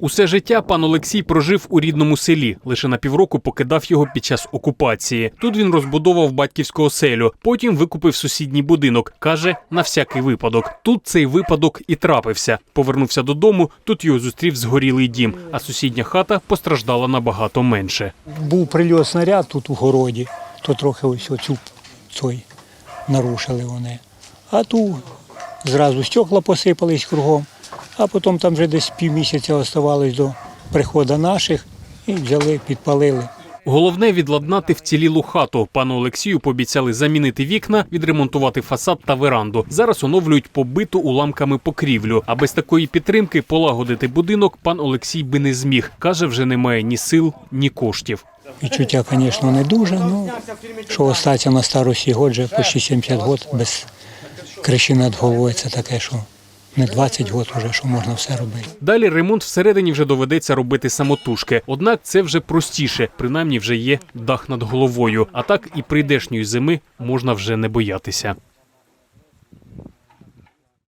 Усе життя пан Олексій прожив у рідному селі. Лише на півроку покидав його під час окупації. Тут він розбудовував батьківську оселю. Потім викупив сусідній будинок. каже, на всякий випадок. Тут цей випадок і трапився. Повернувся додому. Тут його зустрів згорілий дім, а сусідня хата постраждала набагато менше. Був прильот снаряд тут у городі, то трохи ось оцю цей нарушили вони. А тут зразу стекла посипались кругом, а потім там вже десь півмісяця оставалось до приходу наших і взяли, підпалили. Головне відладнати вцілілу хату. Пану Олексію пообіцяли замінити вікна, відремонтувати фасад та веранду. Зараз оновлюють побиту уламками покрівлю. А без такої підтримки полагодити будинок пан Олексій би не зміг. каже, вже немає ні сил, ні коштів. Відчуття, звісно, не дуже, ну що остаться на старості год, вже почти 70 років без криші над головою, це таке, що не 20 років вже, що можна все робити. Далі ремонт всередині вже доведеться робити самотужки. Однак це вже простіше, принаймні вже є дах над головою. А так і прийдешньої зими можна вже не боятися.